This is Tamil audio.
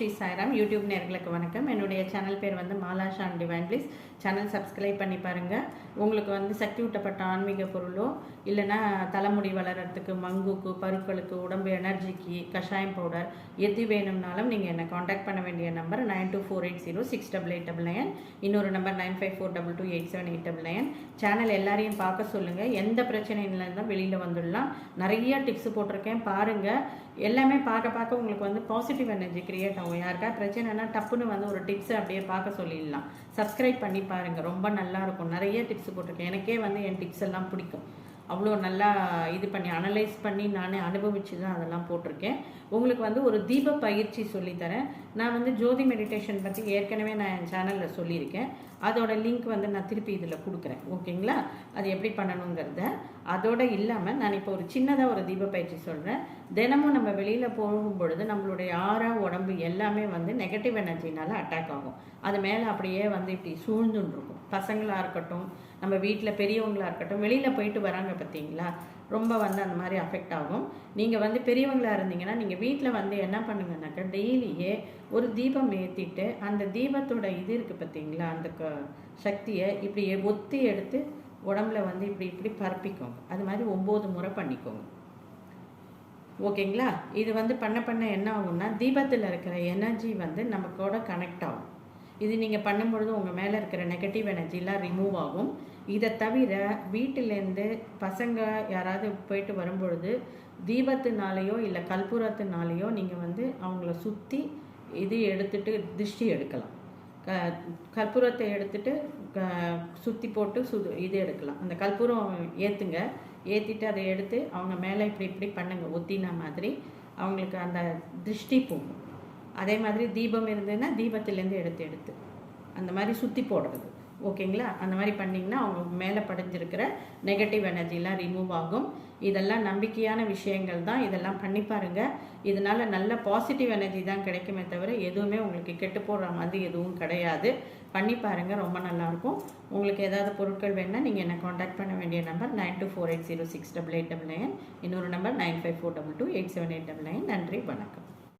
ஸ்ரீ சாய்ராம் யூடியூப் நேர்களுக்கு வணக்கம். என்னுடைய சேனல் பேர் வந்து Mala Shan divine. Please channel subscribe பண்ணி பாருங்கள் உங்களுக்கு வந்து சக்தி ஊட்டப்பட்ட ஆன்மீக பொருளோ இல்லைன்னா தலைமுடி வளர்கிறதுக்கு மங்குக்கு பருக்களுக்கு உடம்பு எனர்ஜிக்கு கஷாயம் பவுடர் எது வேணும்னாலும் நீங்கள் என்னை காண்டாக்ட் பண்ண வேண்டிய number nine two four eight zero six double eight double nine இன்னொரு number nine five four double two eight seven eight double nine. Channel எல்லாரையும் பார்க்க சொல்லுங்கள் எந்த பிரச்சனையில இருந்தால் வெளியில் வந்துடலாம். நிறைய டிப்ஸ் போட்டிருக்கேன். பாருங்கள் எல்லாமே பார்க்க பார்க்க உங்களுக்கு வந்து பாசிட்டிவ் எனர்ஜி கிரியேட் ஆகும். யாருக்கா பிரச்சனைனா டப்புன்னு வந்து ஒரு டிப்ஸ் அப்படியே பார்க்க சொல்லிடலாம். சப்ஸ்கிரைப் பண்ணி பாருங்கள் ரொம்ப நல்லா இருக்கும். நிறைய டிப்ஸ் போட்டிருக்கேன். எனக்கே வந்து என் டிப்ஸ் எல்லாம் பிடிக்கும். அவ்வளோ நல்லா இது பண்ணி அனலைஸ் பண்ணி நானே அனுபவித்து தான் அதெல்லாம் போட்டிருக்கேன். உங்களுக்கு வந்து ஒரு தீப பயிற்சி சொல்லித்தரேன். நான் வந்து ஜோதி மெடிடேஷன் பற்றி ஏற்கனவே நான் என் சேனலில் சொல்லியிருக்கேன். அதோட லிங்க் வந்து நான் திருப்பி இதில் கொடுக்குறேன். ஓகேங்களா? அது எப்படி பண்ணணுங்கிறத. அதோட இல்லாமல் நான் இப்போ ஒரு சின்னதாக ஒரு தீப பயிற்சி சொல்கிறேன் தினமும் நம்ம வெளியில் போகும் பொழுது நம்மளுடைய ஆறா உடம்பு எல்லாமே வந்து நெகட்டிவ் எனர்ஜினால் அட்டாக் ஆகும். அது மேலே அப்படியே வந்து இப்படி சூழ்ந்துன்னு இருக்கும் பசங்களாக இருக்கட்டும் நம்ம வீட்டில் பெரியவங்களாக இருக்கட்டும் வெளியில் போயிட்டு வராங்க பார்த்தீங்களா? ரொம்ப வந்து அந்த மாதிரி அஃபெக்ட் ஆகும். நீங்கள் வந்து பெரியவங்களாக இருந்தீங்கன்னா நீங்கள் வீட்டில் வந்து என்ன பண்ணுங்கனாக்கா டெய்லியே ஒரு தீபம் ஏற்றிட்டு அந்த தீபத்தோட இது இருக்குது பார்த்தீங்களா? அந்த க சக்தியை இப்படி ஒத்தி எடுத்து உடம்புல வந்து இப்படி இப்படி பரப்பிக்கோங்க. அது மாதிரி ஒம்பது முறை பண்ணிக்கோங்க. ஓகேங்களா? இது வந்து பண்ண பண்ண என்ன ஆகும்னா தீபத்தில் இருக்கிற எனர்ஜி வந்து நமக்கோட கனெக்ட் ஆகும். இது நீங்கள் பண்ணும்பொழுது உங்கள் மேலே இருக்கிற நெகட்டிவ் எனர்ஜிலாம் ரிமூவ் ஆகும். இதை தவிர வீட்டிலேருந்து பசங்க யாராவது போயிட்டு வரும்பொழுது தீபத்தினாலேயோ இல்லை கற்பூரத்தினாலேயோ நீங்கள் வந்து அவங்கள சுற்றி இது எடுத்துட்டு திருஷ்டி எடுக்கலாம். க கற்பூரத்தை எடுத்துட்டு க சுற்றி போட்டு சு இது எடுக்கலாம். அந்த கற்பூரம் ஏற்றுங்க ஏற்றிட்டு அதை எடுத்து அவங்க மேலே இப்படி இப்படி பண்ணுங்கள் ஒத்தின மாதிரி அவங்களுக்கு அந்த திருஷ்டி போகும். அதே மாதிரி தீபம் இருந்ததுன்னா தீபத்திலேருந்து எடுத்து எடுத்து. அந்த மாதிரி சுற்றி போடுறது. ஓகேங்களா? அந்த மாதிரி பண்ணிங்கன்னா அவங்க மேலே படைஞ்சிருக்கிற நெகட்டிவ் எனர்ஜிலாம் ரிமூவ் ஆகும். இதெல்லாம் நம்பிக்கையான விஷயங்கள் தான். இதெல்லாம் பண்ணி பாருங்கள் இதனால் நல்ல பாசிட்டிவ் எனர்ஜி தான் கிடைக்குமே தவிர எதுவுமே உங்களுக்கு கெட்டு போடுற மாதிரி எதுவும் கிடையாது. பண்ணி பாருங்கள் ரொம்ப நல்லாயிருக்கும். உங்களுக்கு ஏதாவது பொருட்கள் வேணால் நீங்கள் என்னை காண்டாக்ட் பண்ண வேண்டிய number nine two four eight zero six double eight double nine இன்னொரு number nine five four double two eight seven eight double nine நன்றி. வணக்கம்.